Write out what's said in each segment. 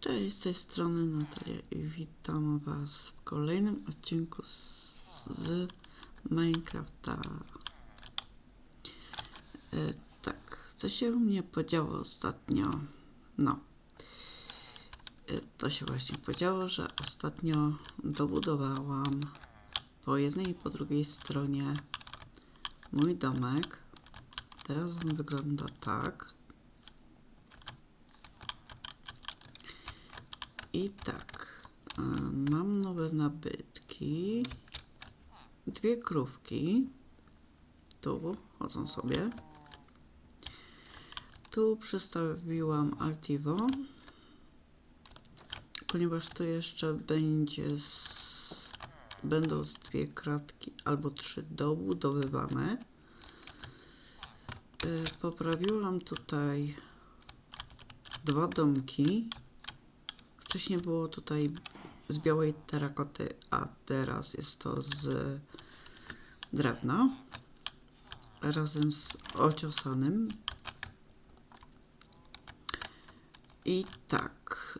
Cześć, z tej strony Natalia i witam Was w kolejnym odcinku z, z Minecrafta. E, tak, co się u mnie podziało ostatnio? No, e, to się właśnie podziało, że ostatnio dobudowałam po jednej i po drugiej stronie mój domek. Teraz on wygląda tak. I tak, mam nowe nabytki. Dwie krówki. Tu chodzą sobie. Tu przystawiłam Altivo, ponieważ tu jeszcze będzie z, będą z dwie kratki albo trzy dobudowywane. E, Poprawiłam tutaj dwa domki. Wcześniej było tutaj z białej terakoty, a teraz jest to z drewna razem z ociosanym. I tak.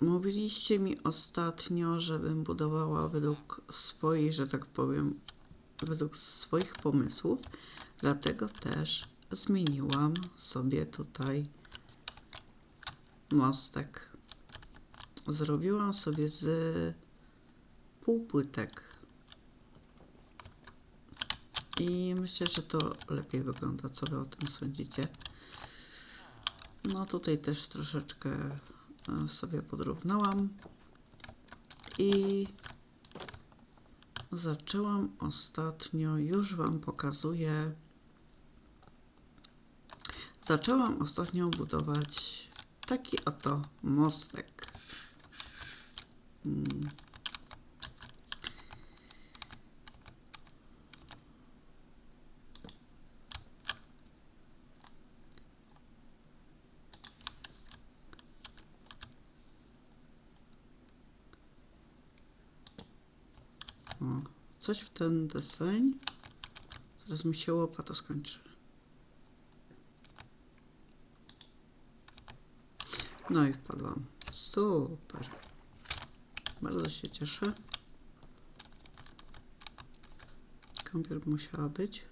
Mówiliście mi ostatnio, żebym budowała według swoich, że tak powiem, według swoich pomysłów. Dlatego też zmieniłam sobie tutaj mostek zrobiłam sobie z półpłytek. I myślę, że to lepiej wygląda. Co wy o tym sądzicie? No tutaj też troszeczkę e, sobie podrównałam. I zaczęłam ostatnio, już wam pokazuję. Zaczęłam ostatnio budować taki oto mostek. O, coś w ten deseń. Zaraz mi się łopata skończy. No i wpadłam. Super. Bardzo się cieszę. Kąpiel musiała być.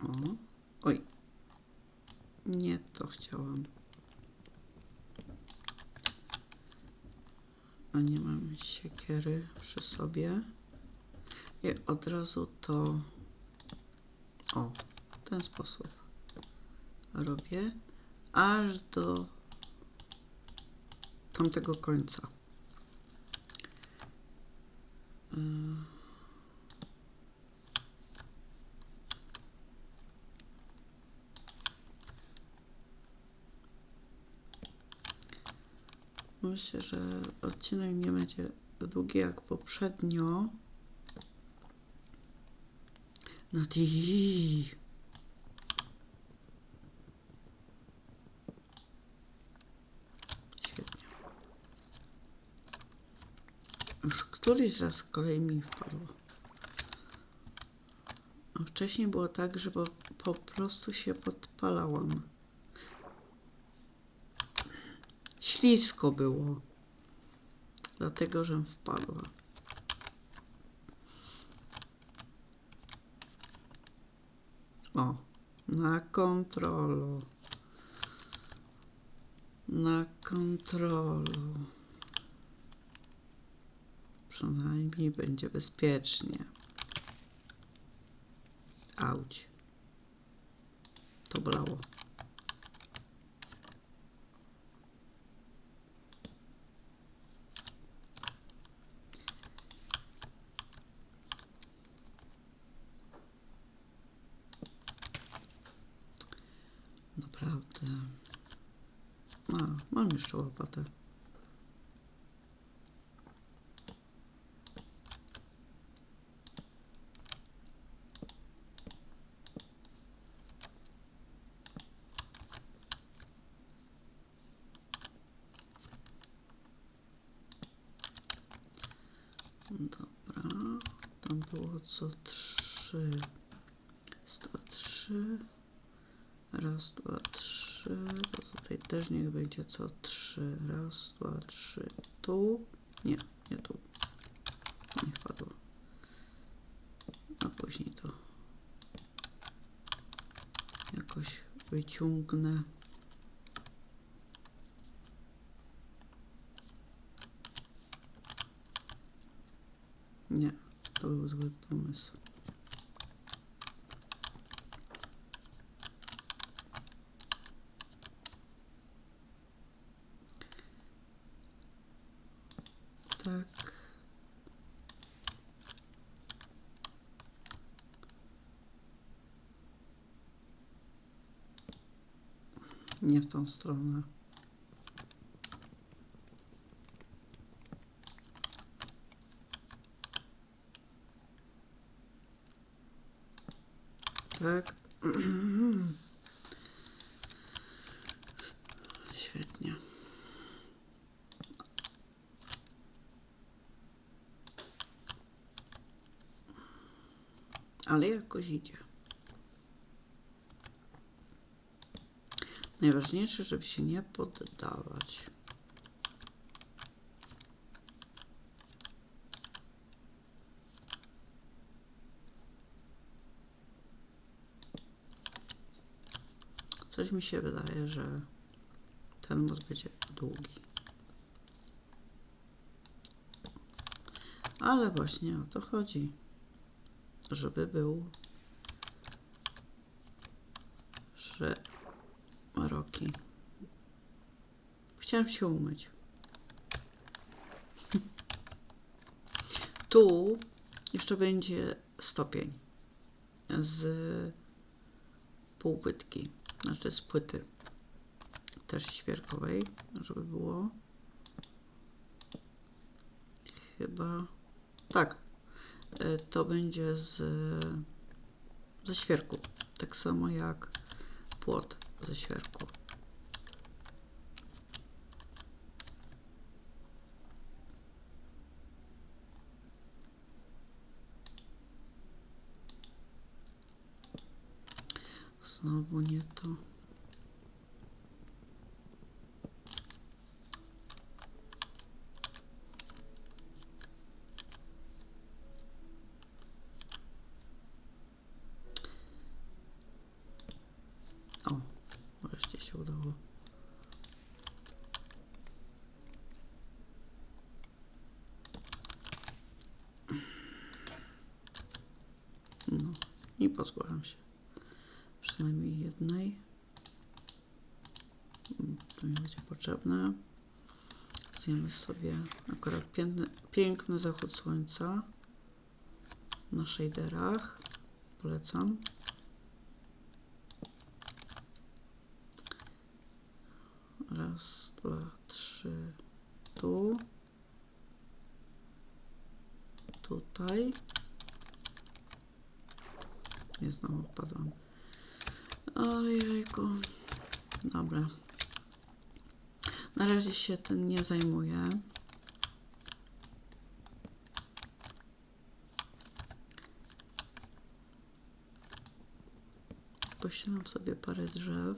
O, oj. Nie to chciałam. A nie mam siekiery przy sobie. I od razu to o, w ten sposób robię aż do tamtego końca. Myślę, że odcinek nie będzie długi jak poprzednio. Nati. Świetnie. Już któryś raz z kolei mi wpadło. A wcześniej było tak, że po, po prostu się podpalałam. Ślisko było. Dlatego, że wpadła. O, na kontrolu. Na kontrolu. Przynajmniej będzie bezpiecznie. Auć. To bolało. jeszcze łopatę. Dobra, tam było co trzy, sto trzy, raz, dwa, trzy. To tutaj też niech będzie co trzy. Raz, dwa, trzy. Tu. Nie, nie tu. Niech padło. A później to jakoś wyciągnę. Nie, to był zły pomysł. Nie w tą stronę. Tak. Świetnie. Ale jakoś idzie. Najważniejsze, żeby się nie poddawać. Coś mi się wydaje, że ten most będzie długi. Ale właśnie o to chodzi. Żeby był szeroki. Chciałam się umyć. Tu jeszcze będzie stopień z półpłytki, znaczy z płyty też świerkowej, żeby było. Chyba tak. Y, To będzie z ze świerku. Tak samo jak płot ze świerku. Znowu nie to. O, wreszcie się udało. No i pozbyłam się przynajmniej jednej. Mm, To mi będzie potrzebne. Zjemy sobie akurat piękny, piękny zachód słońca na shaderach. Polecam. Raz, dwa, trzy. Tu. Tutaj. I znowu wpadłam. Ojejku. Dobra. Na razie się tym nie zajmuję. Pościnam sobie parę drzew.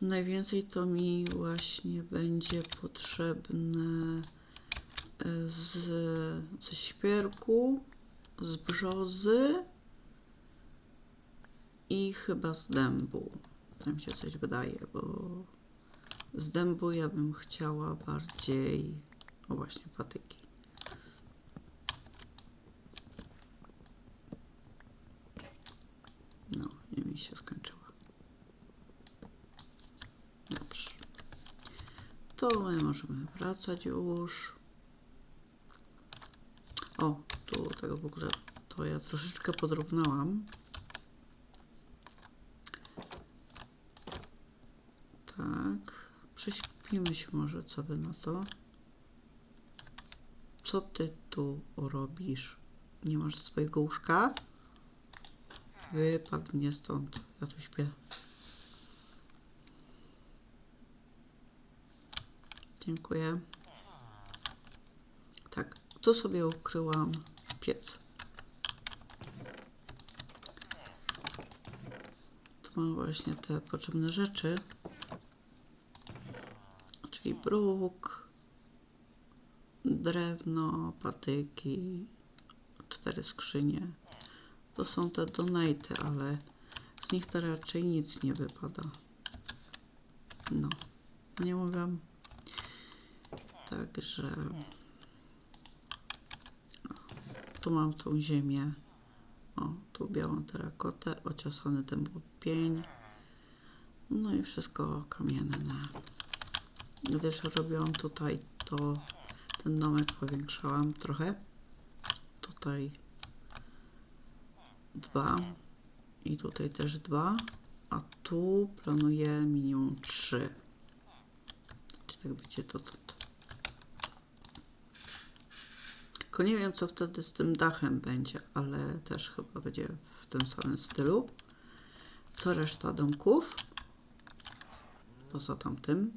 Najwięcej to mi właśnie będzie potrzebne e, z, ze świerku, z brzozy i chyba z dębu. Tam się coś wydaje, bo z dębu ja bym chciała bardziej, o właśnie, patyki. No, i mi się skończyła. Dobrze. To my możemy wracać już. O, tu tego w ogóle to ja troszeczkę podrównałam. Tak. Prześpimy się może, co by na to. Co ty tu robisz? Nie masz swojego łóżka? Wypadł mnie stąd. Ja tu śpię. Dziękuję. Tak, tu sobie ukryłam piec. Tu mam właśnie te potrzebne rzeczy. Czyli bruk, drewno, patyki, cztery skrzynie. To są te donaty, ale z nich to raczej nic nie wypada. No, nie mówię. Także tu mam tą ziemię. O, tu białą terakotę, ociosany dębopień. No i wszystko kamienne. Gdyż robiłam tutaj to ten domek powiększałam trochę. Tutaj dwa i tutaj też dwa, a tu planuję minimum trzy. Czy tak będzie to, to, to. Tylko nie wiem, co wtedy z tym dachem będzie, ale też chyba będzie w tym samym stylu. Co reszta domków? Poza tamtym.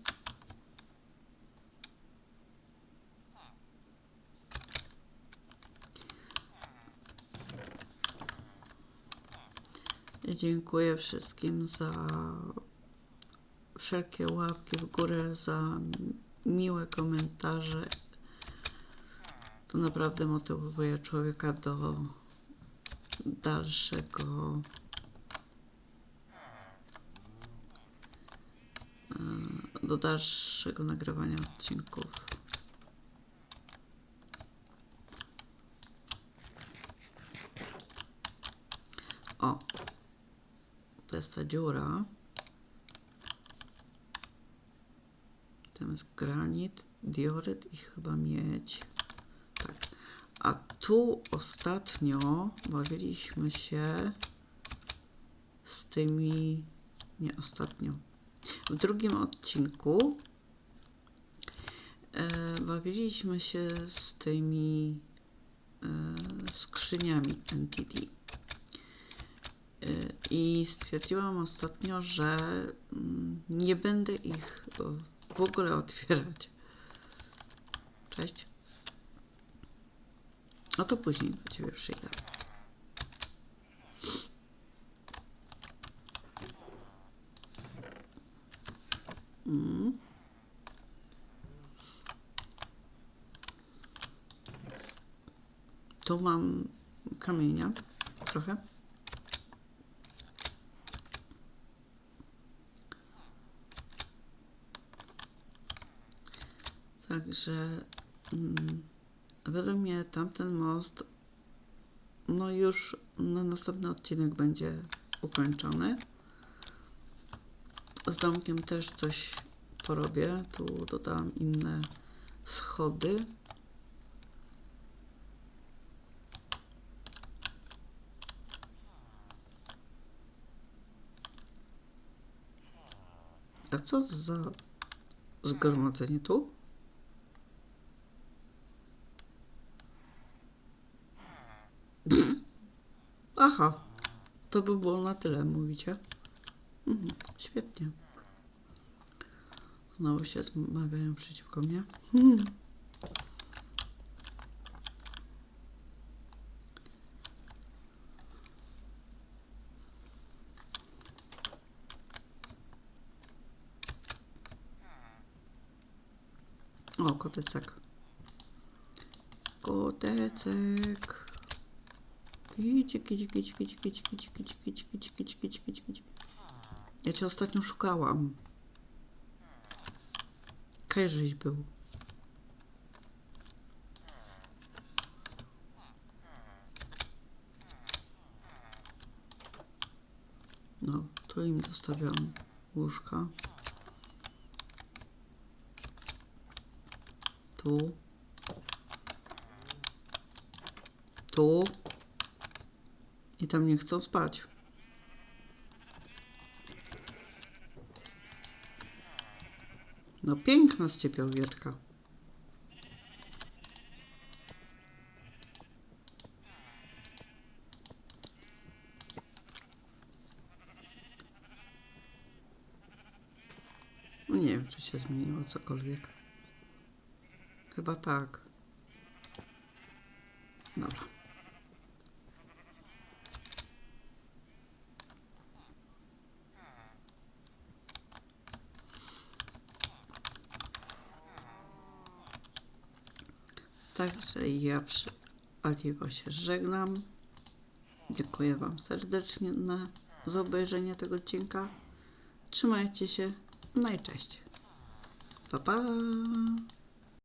Dziękuję wszystkim za wszelkie łapki w górę, za miłe komentarze. To naprawdę motywuje człowieka do dalszego e, do dalszego nagrywania odcinków. O, to jest ta dziura. Tam jest granit, dioryt i chyba miedź. Tu ostatnio bawiliśmy się z tymi. Nie, ostatnio. W drugim odcinku e, bawiliśmy się z tymi e, skrzyniami NTD. Y, I stwierdziłam ostatnio, że mm, nie będę ich w ogóle otwierać. Cześć. A to później do ciebie przyjdę. Mm. Tu mam kamienia trochę. Także mm, według mnie tamten most no już na następny odcinek będzie ukończony. Z domkiem też coś porobię. Tu dodałam inne schody. A co za zgromadzenie tu? Aha, to by było na tyle, mówicie? Mhm, świetnie. Znowu się zmawiają przeciwko mnie. O, kotecek. Kotecek. Kici, kici, kici. Ja cię ostatnio szukałam. Kajżyś był. No, tu im dostawiam łóżka. Tu. Tu. I tam nie chcą spać. No piękna z ciebie owieczka. No nie wiem, czy się zmieniło cokolwiek. Chyba tak. Dobra. Także ja przy Adiego się żegnam. Dziękuję Wam serdecznie na, za obejrzenie tego odcinka. Trzymajcie się. No i cześć. Pa, pa.